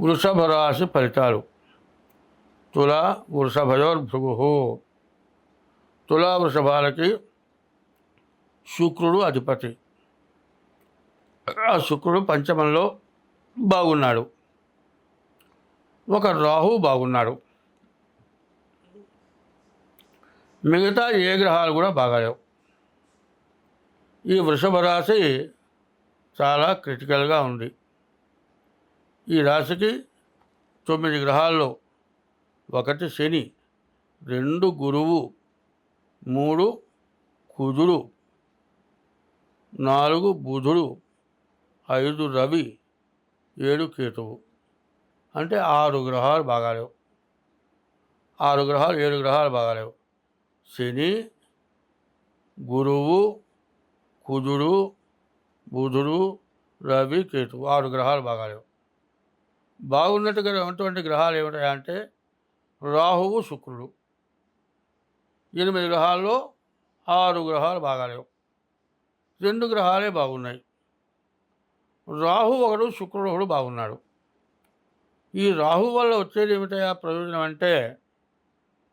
వృషభ రాశి ఫలితాలు. తుల వృషభయోర్భృగు తులా వృషభాలకి శుక్రుడు అధిపతి. ఆ శుక్రుడు పంచమంలో బాగున్నాడు. ఒక రాహు బాగున్నాడు. మిగతా ఏ గ్రహాలు కూడా బాగాలేవు. ఈ వృషభ రాశి చాలా క్రిటికల్గా ఉంది. ఈ రాశికి తొమ్మిది గ్రహాల్లో ఒకటి శని రెండు గురువు మూడు కుజుడు నాలుగు బుధుడు ఐదు రవి ఏడు కేతువు. అంటే ఆరు గ్రహాలు బాగాలేవు. ఆరు గ్రహాలు ఏడు గ్రహాలు బాగాలేవు. శని గురువు కుజుడు బుధుడు రవి కేతువు. ఆరు గ్రహాలు బాగాలేవు. బాగున్నట్టుగా ఉన్నటువంటి గ్రహాలు ఏమిటాయంటే రాహువు శుక్రుడు. ఎనిమిది గ్రహాల్లో ఆరు గ్రహాలు బాగాలేవు. రెండు గ్రహాలే బాగున్నాయి. రాహు ఒకడు శుక్రుడు ఒకడు బాగున్నాడు. ఈ రాహు వల్ల వచ్చేది ఏమిటయా ప్రయోజనం అంటే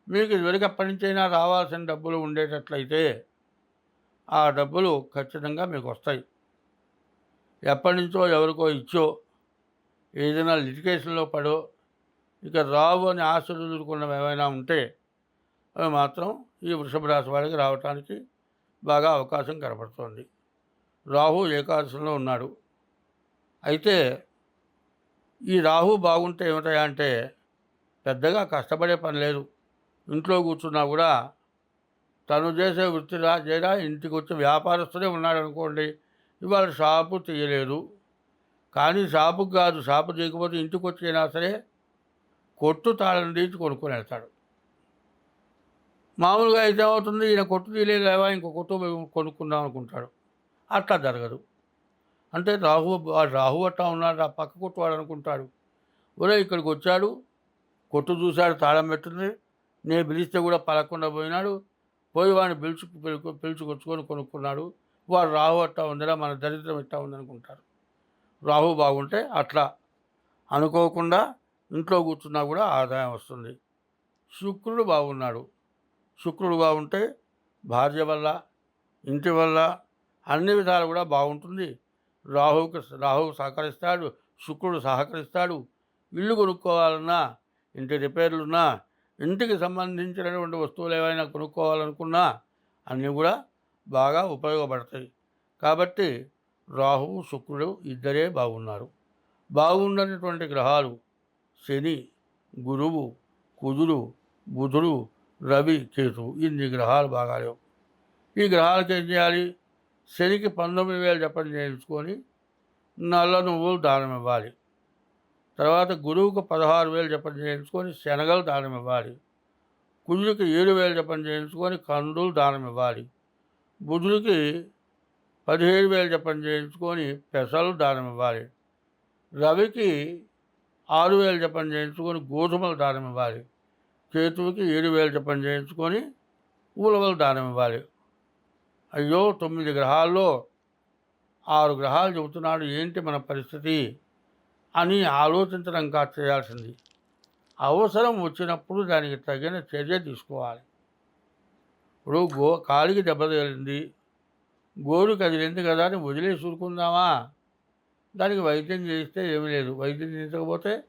మీకు ఇదివరకు ఎప్పటి నుంచైనా రావాల్సిన డబ్బులు ఉండేటట్లయితే ఆ డబ్బులు ఖచ్చితంగా మీకు వస్తాయి. ఎప్పటి నుంచో ఎవరికో ఇచ్చో ఏదైనా లిటికేషన్లో పడో ఇక రావు అని ఆశీర్వదుకున్నవి ఏమైనా ఉంటే అవి మాత్రం ఈ వృషభ రాశి వాడికి రావటానికి బాగా అవకాశం కనపడుతోంది రాహు ఏకాదశంలో ఉన్నాడు. అయితే ఈ రాహు బాగుంటే ఏమిటాయా అంటే పెద్దగా కష్టపడే పని లేదు. ఇంట్లో కూర్చున్నా కూడా తను చేసే వృత్తిరా చేయడా ఇంటికి వచ్చి వ్యాపారస్తుడే ఉన్నాడు అనుకోండి ఇవాళ షాపు తీయలేదు. కానీ షాపుకు కాదు. షాపు చేయకపోతే ఇంటికి వచ్చి అయినా సరే కొట్టు తాళం తీసి కొనుక్కొని వెళ్తాడు. మామూలుగా అయితే ఏమవుతుంది ఈయన కొట్టు తీయలేవా ఇంకో కొట్టు కొనుక్కుందాం అనుకుంటాడు. అట్లా జరగదు. అంటే రాహు రాహు అట్టా ఉన్నాడు. ఆ పక్క కొట్టువాడు అనుకుంటాడు. ఒరే ఇక్కడికి వచ్చాడు. కొట్టు చూశాడు తాళం పెట్టుంది. నేను పిలిస్తే కూడా పలకుండా పోయినాడు. పోయి వాడిని పిలుచు పిలుచుకొచ్చుకొని కొనుక్కున్నాడు. వాడు రాహు అట్టా ఉందిరా మన దరిద్రం ఇట్టా ఉందనుకుంటారు. రాహు బాగుంటే అట్లా అనుకోకుండా ఇంట్లో కూర్చున్నా కూడా ఆదాయం వస్తుంది. శుక్రుడు బాగున్నాడు. శుక్రుడు బాగుంటే భార్య వల్ల ఇంటి వల్ల అన్ని విధాలు కూడా బాగుంటుంది. రాహుకు రాహుకు సహకరిస్తాడు శుక్రుడు సహకరిస్తాడు. ఇల్లు కొనుక్కోవాలన్నా ఇంటి రిపేర్లున్నా ఇంటికి సంబంధించినటువంటి వస్తువులు ఏవైనా కొనుక్కోవాలనుకున్నా అన్నీ కూడా బాగా ఉపయోగపడతాయి. కాబట్టి రాహువు శుక్రుడు ఇద్దరే బాగున్నారు. బాగున్నటువంటి గ్రహాలు శని గురువు కుజుడు బుధుడు రవి కేతు ఇన్ని గ్రహాలు బాగా లేవు. ఈ గ్రహాలకు ఏం చేయాలి? శనికి పంతొమ్మిది వేలు జపం చేయించుకొని నల్ల నువ్వులు దానం ఇవ్వాలి. తర్వాత గురువుకు పదహారు వేలు జపం చేయించుకొని శనగలు దానం ఇవ్వాలి. కుజుడికి ఏడు వేలు జపం చేయించుకొని కందులు దానం ఇవ్వాలి. బుధుడికి పదిహేడు వేలు జపం చేయించుకొని పెసలు దానం ఇవ్వాలి రవికి ఆరు వేలు జపం చేయించుకొని గోధుమలు దానం ఇవ్వాలి కేతువుకి ఏడు వేలు జపం చేయించుకొని ఉలవలు దానం ఇవ్వాలి అయ్యో తొమ్మిది గ్రహాల్లో ఆరు గ్రహాలు చెబుతున్నాడు ఏంటి మన పరిస్థితి అని ఆలోచించడం కాదు చేయాల్సింది. అవసరం వచ్చినప్పుడు దానికి తగిన చర్య తీసుకోవాలి. ఇప్పుడు గో కాలికి దెబ్బ తగిలింది గోరు కదిలింది కదా అని వదిలేసి ఊరుకుందామా? దానికి వైద్యం చేస్తే ఏమీ లేదు. వైద్యం చేయించకపోతే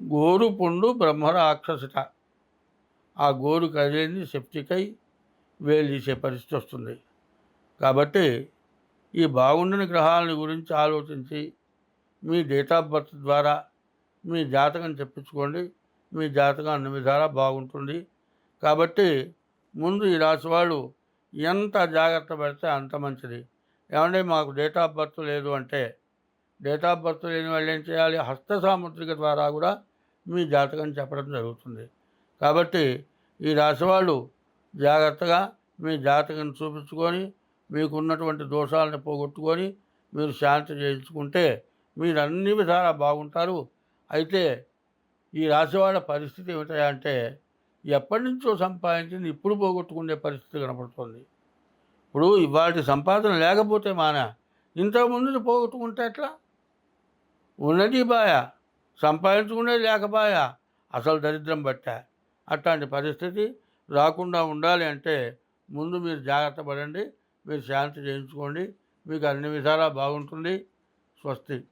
గోరు పుండు బ్రహ్మరాక్షసిట ఆ గోరు కదిలింది సెప్టిక్ అయి వేలు తీసే పరిస్థితి వస్తుంది. కాబట్టి ఈ బాగుండని గ్రహాలని గురించి ఆలోచించి మీ డేట్ ఆఫ్ బర్త్ ద్వారా మీ జాతకం చెప్పించుకోండి. మీ జాతకం అన్ని విధాలా బాగుంటుంది. కాబట్టి ముందు ఈ రాశి వాళ్ళు ఎంత జాగ్రత్త పడితే అంత మంచిది. ఏమంటే మాకు డేట్ ఆఫ్ బర్త్ లేదు అంటే డేట్ ఆఫ్ బర్త్ లేని వాళ్ళు ఏం చేయాలి? హస్త సాముద్రిక ద్వారా కూడా మీ జాతకం చెప్పడం జరుగుతుంది. కాబట్టి ఈ రాశి వాళ్ళు జాగ్రత్తగా మీ జాతకం చూపించుకొని మీకున్నటువంటి దోషాలను పోగొట్టుకొని మీరు శాంతి చేయించుకుంటే మీరు అన్ని విధాలా బాగుంటారు. అయితే ఈ రాశివాళ్ళ పరిస్థితి ఏమిటంటే ఎప్పటి నుంచో సంపాదించింది ఇప్పుడు పోగొట్టుకునే పరిస్థితి కనపడుతుంది. ఇప్పుడు ఇవాటి సంపాదన లేకపోతే మాన ఇంతకుముందు పోగొట్టుకుంటే ఎట్లా? ఉన్నది బాయ సంపాదించుకునేది లేకపోయా అసలు దరిద్రం పట్టా అట్లాంటి పరిస్థితి రాకుండా ఉండాలి అంటే ముందు మీరు జాగ్రత్త పడండి మీరు శాంతి చేయించుకోండి మీకు అన్ని విధాలా బాగుంటుంది. స్వస్తి.